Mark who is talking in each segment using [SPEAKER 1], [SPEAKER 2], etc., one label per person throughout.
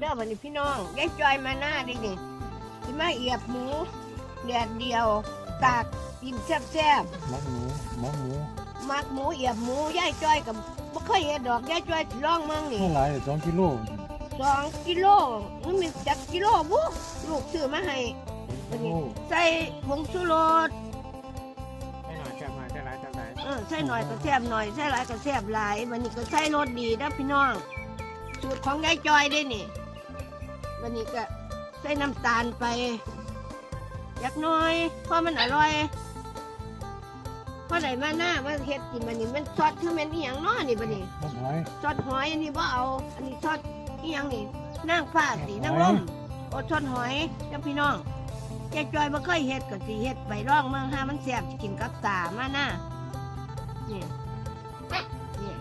[SPEAKER 1] เด้อบัดนี้พี่น้องยายจอยมาหน้าดินี่สิมาเอียบหมูแดดเดียวตากกินแซ่บ
[SPEAKER 2] มักหมูมักหมู
[SPEAKER 1] ๆมักหมูเอียบหมูยายจอยกับบ่เคยเห็นดอกยายจอยสิลองมั่งนี่
[SPEAKER 2] เท่าไหร่สองกิโล
[SPEAKER 1] สองกิโลมันมีจักกิโลบุลูกซื้อมาให้บัดนี้ใส่ผงชูรส
[SPEAKER 3] ให้หน่อยแซ่บหน่อยแซ่บหลายแซ่บหลาย
[SPEAKER 1] เออใส่หน่อยก็แซ่บหน่อยใส่หลายก็แซ่บหลายวันนี้ก็ใส่รสดีนะพี่น้องสูตรของยายจอยได้นี่ วันนี้ก็ใส่น้ำตาลไปยักหน้อยเพราะมันอร่อยเพราะไหนมาหน้าว่าเฮ็ดกินมันนี่มันซอสคือแมันอีหยังเน้อนี่บัดนี้
[SPEAKER 2] มักหอย
[SPEAKER 1] ซอสหอยอันนี้บ่เอา อันนี้ซอสอีหยังนี่นางฟ้าสีนางลมโอซอสหอยเจ้าพี่น้องยายจอยบ่เคยเฮ็ดก็สิเฮ็ดไปร่องเมืองหามันแซ่บสิกินกับตามาหน้านี่นี่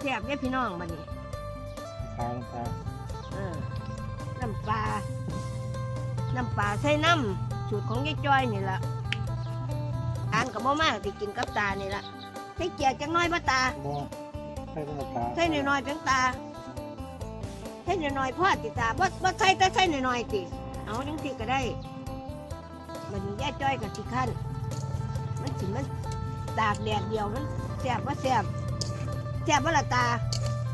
[SPEAKER 1] แซ่บเด้อพี่น้องบัดนี้
[SPEAKER 2] ปลาปลา
[SPEAKER 1] เน้ำปลาใส่น้ำสูตรของยายจ้อยนี่ละทานกับบ่มากที่กินกับตานี่ละใส่เกียร์จังน้อยบ่ตา
[SPEAKER 2] บ่ใส่ต้นปลา
[SPEAKER 1] ใส่น้อยๆเพียงตาใส่น้อยๆพ่อติตาบ่บ่ใส่แต่ใส่น้อยๆติเอาจังสิก็ได้ มันนี้ยายจ้อยกับสิขั้นมันสิมันตากแดดเดียวมันแซ่บบ่แซ่บแซ่บบ่ละตา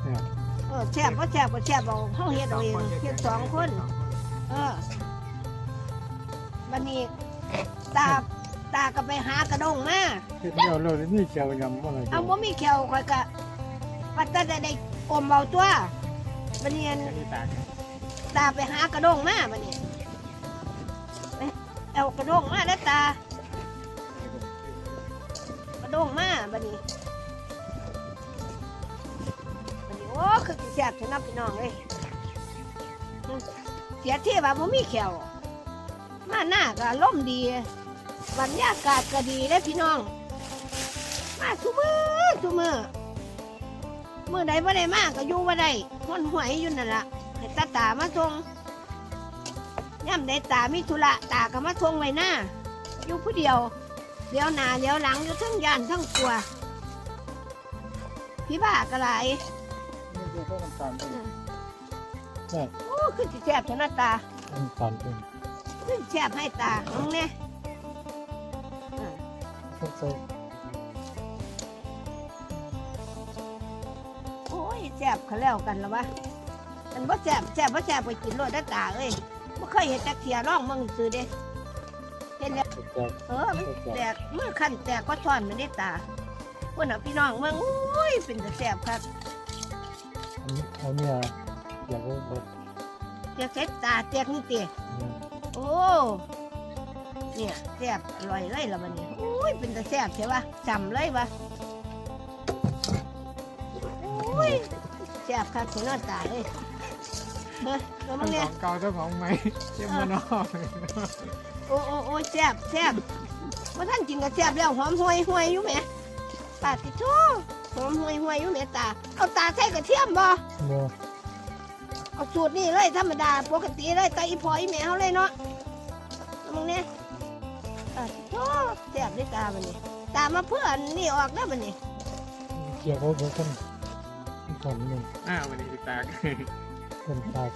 [SPEAKER 2] เนี่ย
[SPEAKER 1] เออแซ่บบ่แซ่บบ่แซ่บเอาเฮาเฮ็ดเอาเองเฮ็ดสองคน เออ วันนี้ตาตาก็ไปหากระดงมา
[SPEAKER 2] เฮ็ดเดียวเลยนี่เจียวยำอะไร
[SPEAKER 1] เอาบ่มีแขวข่อยก็ปัตตาได้ได้อมเอาตัววันนี้
[SPEAKER 3] แค่ที่ตาก
[SPEAKER 1] ตาไปหากระดงมาบัดนี้ไปเอากระดงมาแล้วตากระดงมาบัดนี้บัดนี้โอ้คือสิแซ่บสนับพี่น้องเลยอืมเสียที่ว่าบ่มีแขว มาหน้าก็อารมณ์ดีบรรยากาศก็ดีเด้อพี่น้อง มาทุมือทุมือมือใดบ่ได้มาก็อยู่บ่ได้คนหวยอยู่นั่นล่ะให้ตาตามาส่งย่ำใดตามีธุระตาก็มาส่งไว้หน้าอยู่ผู้เดียวเดี๋ยวหน้าเดี๋ยวหลังอยู่ทั้งยานทั้งกลัว พี่บ้ากระไร
[SPEAKER 2] นี่คือต้นน้ำตาลต้น
[SPEAKER 1] โอ้คือสิแซ่บชนะตา
[SPEAKER 2] น้ำตาลต้น
[SPEAKER 1] คือสิ แซ่บให้ตาน้องเนี่ย
[SPEAKER 2] ต้องใส่
[SPEAKER 1] โอ้ยแซ่บเขาแล้วกันแล้ววะมันบ่แซ่บแซ่บบ่แซ่บไปกินรสได้ตาเอ้ยบ่เคยเห็นจักเทียร่องมึงซื้อเด้เห็นแล้ว
[SPEAKER 2] แจก
[SPEAKER 1] เออมันแตกมือขั้นแตกก็ช้อนมันได้ตาพวกน่ะพี่น้องเมืองอุ้ยเป็นแต่แซ่บครับ
[SPEAKER 2] อันนี้เอาเนี่ยอยากเอาแบบ
[SPEAKER 1] เตียกเซ็ตตาเตียกนี่เตีย
[SPEAKER 2] นี้
[SPEAKER 1] โอ้เนี่ยแซ่บอร่อยเลยละมันนี่อุ้ยเป็นแต่แซ่บใช่ปะจำเลยวะอุ้ยแซ่บครับถึงนอนตาเลยเฮ้ยแล้วมึ
[SPEAKER 3] เจ้างข
[SPEAKER 1] เนี่ย
[SPEAKER 3] องเก่าเจ้าของใหม่เจ้ามันนอก
[SPEAKER 1] โอ้โอ้โอ้แซ่บแซ่บว่าท่านกินกับแซ่บแล้วหอมห่วยห่วยอยู่ไหมปาติโชหอมห่วยห่วยอยู่ไหมตา เอาตาใส่กระเทียมบ่
[SPEAKER 2] บ่
[SPEAKER 1] เอาสูตรนี่เลยธรรมดาปกติเลยแต่อีพออีแม่เขาเลยเนาะแล้วมึงเนี่ยปาติโชแซ่บด้วยตาบันนี้ตามาเพื่อนนี่ออกแล้วบันนี้
[SPEAKER 2] เจียวเขาเป็นต้นต้นนี่
[SPEAKER 3] อ้าววันนี้ที่ตาก
[SPEAKER 2] ต้นตาล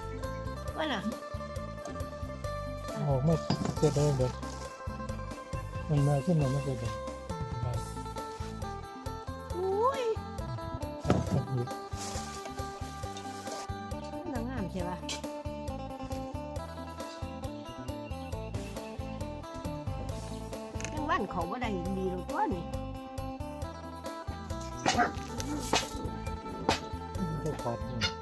[SPEAKER 1] ว่าน่ะ
[SPEAKER 2] ออกมาเสร็จเลยเด็กมันมาขึ้นมาไม่เสร็จเลย
[SPEAKER 1] วันเขาบ่ได้ดีหรอกตัวนี่
[SPEAKER 2] ขอบคุณ